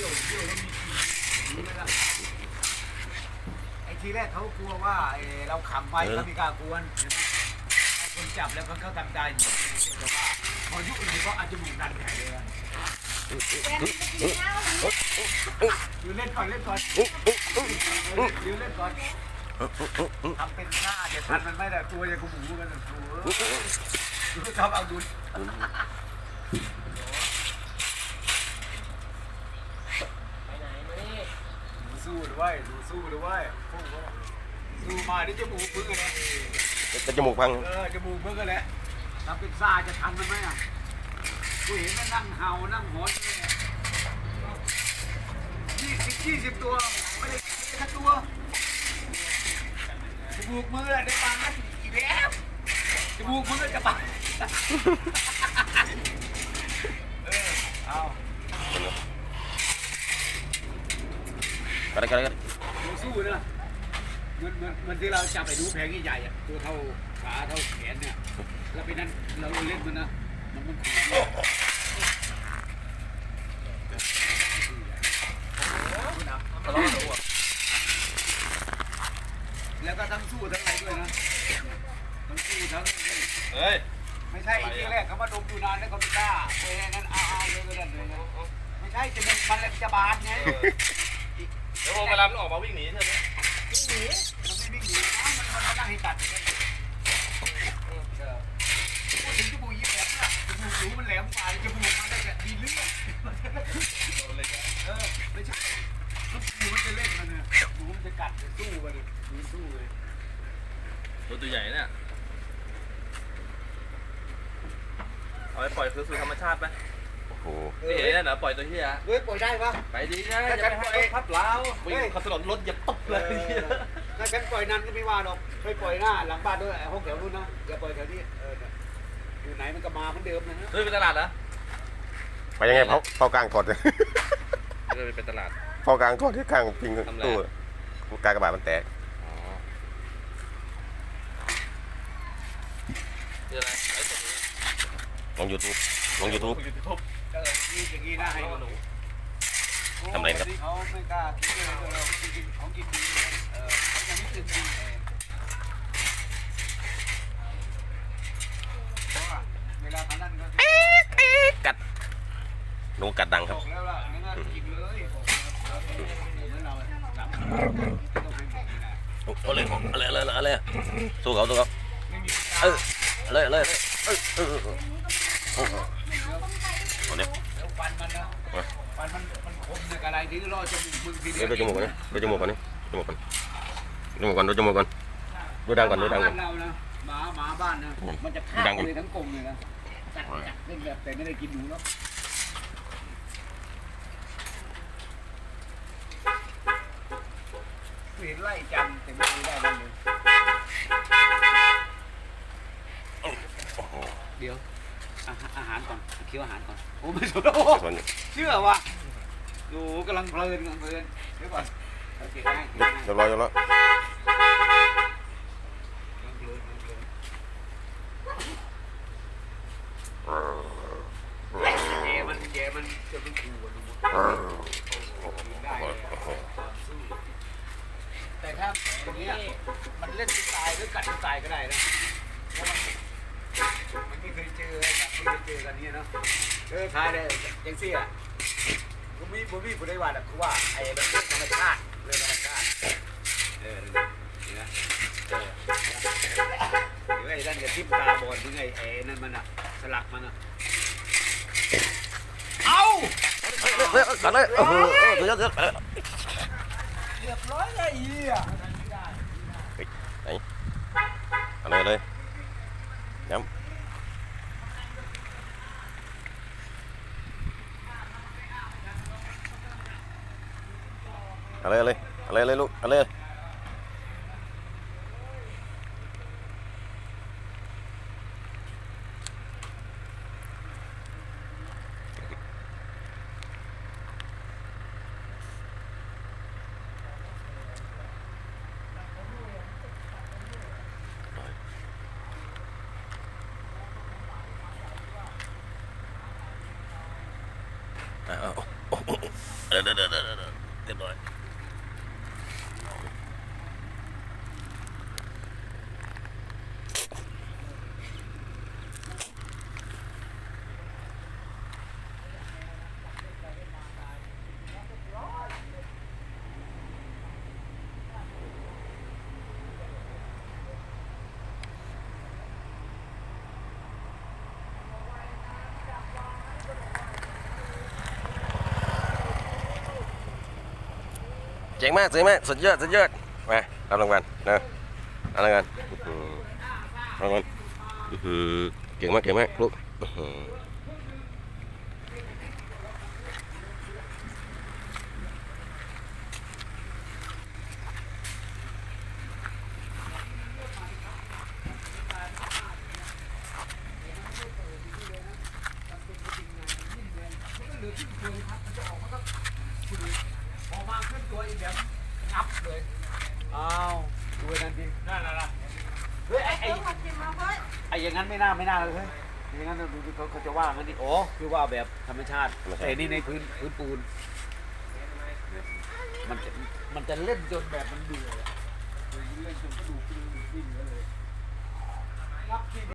ไม่ได้ไอ้ทีแรกเขากลัวว่าไอ้เราขำไปเขาไม่กล้ากวนนไหมคนจับแล้วเขาเขาทำใจอยู่แต่ว่าพอยุคอื่นเขาอาจจะหมุนดันใหญ่เลยอะอยู่เล่นก่อนเล่นก่อนอยู่เล่นก่อนทำเป็นหน้าเดี๋ยวทันมันไม่ได้ตัวยังกูหมูกันตัวทำเอาดุล ไปไหนมานี่ ดูสู้ด้วยดูสู้ด้วยสู้มาที่จมูกพึ่งกันแหละจะจมูกพัง เออจมูกพึ่งกันแหละทำเป็นซ่าจะทันมันไหมอะกูเห็นมันนั่งเห่านั่งหอนเลยเนี่ยยี่สิบยี่สิบตัวไม่ได้แค่ตัวจมูกมืออะได้ปานอีกแล้วจมูกมือจะปานเออเอา ก็ได้ก็ได้ก็ได้ดูสู้นะเหมือนเหมือนเหมือนที่เราจับไปดูแพงใหญ่ๆอะตัวเท่าขาเท่าแขนเนี่ยแล้วไปนั้นเราเล่นมันนะมันมันขู่แล้วก็ทั้งสู้ทั้งอะไรด้วยนะทั้งสู้ทั้งเฮ้ยไม่ใช่อีกทีแรกเขามาดมอยู่นานแล้วเขาไม่กล้าไปนั้นเอาเอาเลยเลยเลยนะไม่ใช่จะเป็นมันจะบานไง เดี๋ยวโมเวลามันออกมาวิ่งหนีใช่ไหมมันไม่วิ่งหนีนะมันมันมานั่งให้ตัดอย่างเงี้ยเออพูดถึงจมูกยี่แหลมนะจมูกหนูมันแหลมกว่าจมูกมันได้แบบดีเลือดเออไม่ใช่ลูกหูมันจะเล่นมันเนี่ยหูมันจะกัดจะสู้มันเลยหูสู้เลยตัวตัวใหญ่เนี่ยเอาไปปล่อยคืนสู่ธรรมชาติไหม โอ้โหนี่เห็นนั่นเหรอปล่อยตัวเฮียเฮ้ยปล่อยได้ปะ ไปดีนะอย่าไปให้รถพับเล้าววิ่งเขาถนนรถอย่าตบเลยถ้าฉันปล่อยนั้นก็ไม่ว่าหรอกไปปล่อยหน้าหลังบ้านด้วยห้องแถวนู้นนะอย่าปล่อยแถวนี้เออเนี่ยอยู่ไหนมันก็มาเหมือนเดิมนะฮะเฮ้ยเป็นตลาดนะไปยังไงเผาเผากลางถอดเลย เฮ้ยเป็นตลาด เผากลางถอดที่กลางพิงทำไร ตู้กากระบาดมันแตกอ๋อนี่อะไรไลฟ์สดเลยลงยูทูบลงยูทูบยูทูบเออ นี่อย่างนี้นะให้หนูทำอะไรครับ เขาไม่กล้าคิดเลยเรากินของกินดีเออเขายังไม่ตื่นดีเองเพราะว่าเวลาเขานั่นก็กัดหนูกัดดังครับ บอกแล้วล่ะงั้นก็กินเลยบอกแล้วเหมือนเราจับต้องให้เด็กนี่นะเอาเลยเอาเลยเอาเลยเอาเลยสู้เขาสู้เขาไม่มีเออเอาเลยเอาเลยเอาเลยเออเออเออเออเอาเนี่ย แล้วฟันมันนะฟันมันมันคมเนี่ยอะไรที่รอจมูกมึงทีเดียเดี๋ยววดูจมูกก่อนนะดูจมูกก่อนนี่จมูกก่อนจมูกก่อนดูจมูกก่อนดูดังก่อนดูดังก่อนบ้าเรานะหมาหมาบ้านนะมันจะฆ่าเลยทั้งกลมเลยนะกัดกัดเล่นแบบแต่ไม่ได้กินหนูแล้วเห็นไล่จันแต่ไม่ได้ได้เลยเดี๋ยว อาหารอาหารก่อนเคี้ยวอาหารก่อนโอ้ไม่สนโอ้ส่วนเชื่อว่ะดูกำลังเพลินกำลังเพลินเดี๋ยวก่อนโอเคได้เรียบร้อยแล้วเจมันเจมันจะเป็นขู่อะดูได้เลยอะความสู้แต่ถ้าอย่างเงี้ยมันเล่นสไตล์หรือกัดสไตล์ก็ได้นะเพราะมันมันไม่เคยเจอแบบไม่เคยเจอกันนี่เนาะเออทายเลยยังเสียผมมีผมมีผู้ได้ว่าแต่คือว่าไอ้แบบธรรมชาติเรื่องธรรมชาติเออนี่นะเออเดี๋ยวไอ้นั่นจะทิ่มตาบอดถึงไอ้ไอ้นั่นมันอะสลักมันอะเอาเฮ้ยกัดเลยเออเออสุดยอดสุดยอดเรียบร้อยเลยไอ้เหี้ยเอาเลยเลยย้ำ อะไรอะไรอะไรอะไรลูกอะไรยเอาเอาเอาเอาเดี๋ยวเดี๋ยว ต็มหน่อย เจ๋งมากสวยมากสุดยอดสุดยอดมาเอารางวัลนะเอารางวัลรางวัลเก่งมากเก่งมากลูกอื้อหือ พอมาขึ้นตัวอีกแบบงับ เลยอ้าวดูไอ้นั่นดินั่นน่ะเฮ้ยไอ้ไอ้ไอ้อย่างนั้นไม่น่าไม่น่าเลยเฮ้ยอย่างนั้นดูดิเขาเขาจะว่างั้นดิโอ้คือว่าแบบธรรมชาติแต่นี่ในพื้นพื้นปูน มันจะมันจะเล่นจนแบบมันเบื่ออะเล่นจนกระดูกกระดูกดิ้นเลยงับที่